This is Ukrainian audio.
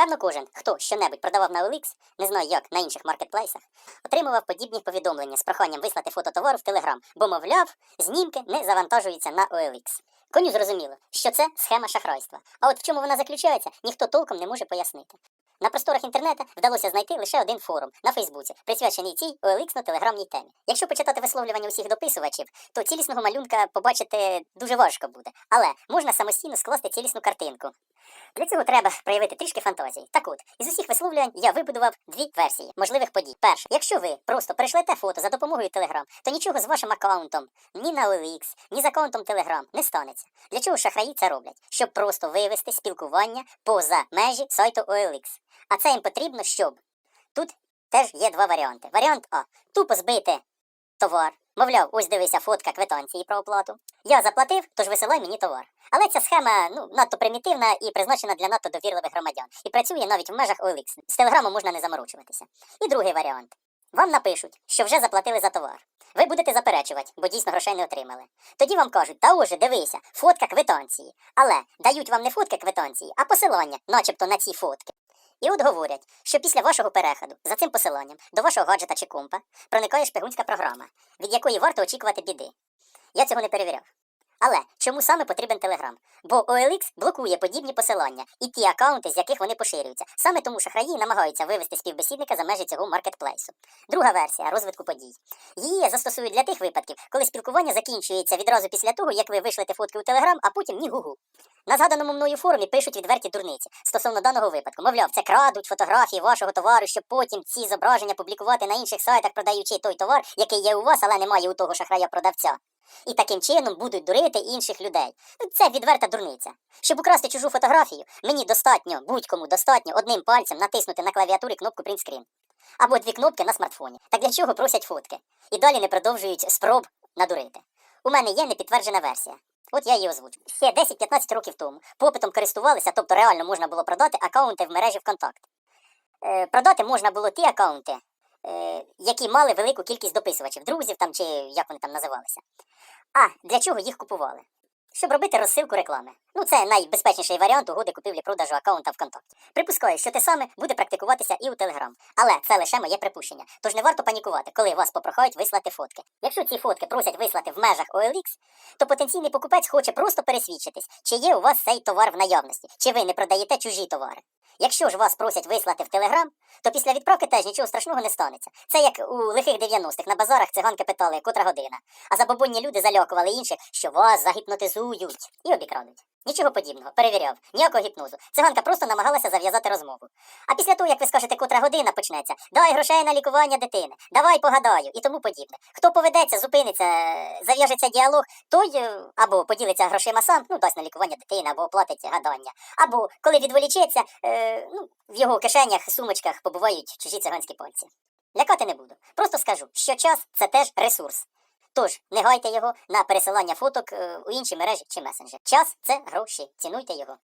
Певно, кожен, хто щонебудь продавав на OLX, не знаю як на інших маркетплейсах, отримував подібні повідомлення з проханням вислати фото товару в Телеграм, бо, мовляв, знімки не завантажуються на OLX. Коню зрозуміло, що це схема шахрайства. А от в чому вона заключається, ніхто толком не може пояснити. На просторах інтернету вдалося знайти лише один форум на Фейсбуці, присвячений цій OLX-телеграмній темі. Якщо почитати висловлювання усіх дописувачів, то цілісного малюнка побачити дуже важко буде, але можна самостійно скласти цілісну картинку. Для цього треба проявити трішки фантазії. Так от, із усіх висловлювань я вибудував дві версії можливих подій. Перше, якщо ви просто перейшлете фото за допомогою Telegram, то нічого з вашим аккаунтом ні на OLX, ні з аккаунтом Telegram не станеться. Для чого шахраї це роблять? Щоб просто вивести спілкування поза межі сайту OLX. А це їм потрібно, щоб тут теж є два варіанти. Варіант А тупо збити товар. Мовляв, ось дивися фотка квитанції про оплату. Я заплатив, тож висилай мені товар. Але ця схема ну надто примітивна і призначена для надто довірливих громадян. І працює навіть в межах OLX. З телеграму можна не заморочуватися. І другий варіант. Вам напишуть, що вже заплатили за товар. Ви будете заперечувати, бо дійсно грошей не отримали. Тоді вам кажуть, та оже, дивися, фотка квитанції. Але дають вам не фотки квитанції, а посилання, начебто на ці фотки. І от говорять, що після вашого переходу за цим посиланням до вашого гаджета чи компа проникає шпигунська програма, від якої варто очікувати біди. Я цього не перевіряв. Але чому саме потрібен Телеграм? Бо OLX блокує подібні посилання і ті акаунти, з яких вони поширюються. Саме тому шахраї намагаються вивести співбесідника за межі цього маркетплейсу. Друга версія розвитку подій. Її застосують для тих випадків, коли спілкування закінчується відразу після того, як ви вишлете фотки у Телеграм, а потім ні гугу. На згаданому мною форумі пишуть відверті дурниці стосовно даного випадку. Мовляв, це крадуть фотографії вашого товару, щоб потім ці зображення публікувати на інших сайтах, продаючи той товар, який є у вас, але немає у того шахрая продавця. І таким чином будуть дурити інших людей. Ну, Це відверта дурниця. Щоб украсти чужу фотографію, мені достатньо, будь-кому достатньо одним пальцем натиснути на клавіатурі кнопку Print Screen. Або дві кнопки на смартфоні. Так для чого просять фотки? І далі не продовжують спроб надурити. У мене є непідтверджена версія. От я її озвучу. Ще 10-15 років тому попитом користувалися, тобто реально можна було продати акаунти в мережі ВКонтакт. Е, продати можна було ті аккаунти, е, які мали велику кількість дописувачів, друзів там чи як вони там називалися. А для чого їх купували? Щоб робити розсилку реклами. Ну, це найбезпечніший варіант угоди купівлі-продажу аккаунта ВКонтакті. Припускаю, що те саме буде практикуватися і у Телеграм. Але це лише моє припущення. Тож не варто панікувати, коли вас попрохають вислати фотки. Якщо ці фотки просять вислати в межах OLX, то потенційний покупець хоче просто пересвідчитись, чи є у вас цей товар в наявності, чи ви не продаєте чужі товари. Якщо ж вас просять вислати в Телеграм, то після відправки теж нічого страшного не станеться. Це як у лихих 90-х на базарах циганки питали, котра година. А забобонні люди залякували інших, що вас загіпнотизують і обікрадуть. Нічого подібного, перевіряв, ніякого гіпнозу. Циганка просто намагалася зав'язати розмову. А після того, як ви скажете, котра година почнеться, дай грошей на лікування дитини, давай погадаю і тому подібне. Хто поведеться, зупиниться, зав'яжеться діалог, той е, або поділиться грошима сам, ну дасть на лікування дитини, або оплатить гадання. Або коли відволічеться, е, ну, в його кишенях, сумочках побувають чужі циганські пальці. Лякати не буду. Просто скажу, що час це теж ресурс. Тож не гайте його на пересилання фоток е, у інші мережі чи месенджери. Час це гроші. Цінуйте його.